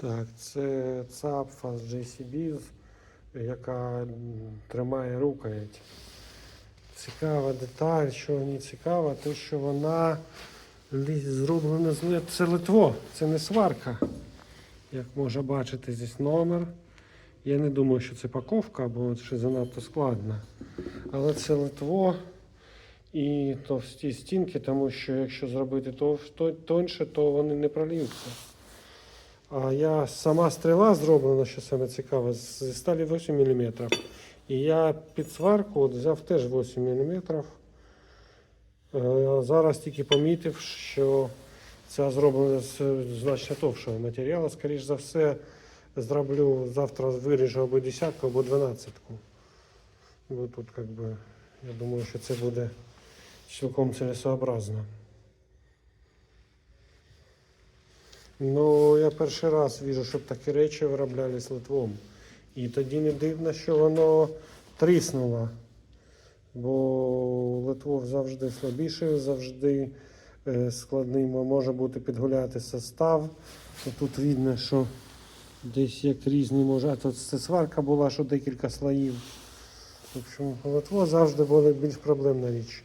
Так, це цапфа з JCB, яка тримає рукоять. Цікава деталь, що в ній цікава, те, що вона зроблена з це литво, це не сварка. Як можна бачити, здесь номер. Я не думаю, що це паковка, бо це занадто складно. Але це литво і товсті стінки, тому що якщо зробити тоньше, то вони не проліються. А я сама стріла зроблена, що саме цікаве, з сталі 8 мм. І я під сварку от взяв теж 8 мм. Е, Зараз тільки помітив, що ця зроблена з значно товшого матеріалу. Скоріше за все, зроблю завтра виріжу або десятку, або дванадцятку. Бо тут, как би, я думаю, що це буде цілком цілесообразно. Ну, я перший раз вижу, щоб такі речі виробляли з литвом. І тоді не дивно, що воно тріснуло. Бо Литвов завжди слабіший, завжди е, складний може бути підгуляти состав. Тут видно, що десь як різні може. А тут це сварка була, що декілька слоїв. В общем, Литво завжди була більш проблемна річ.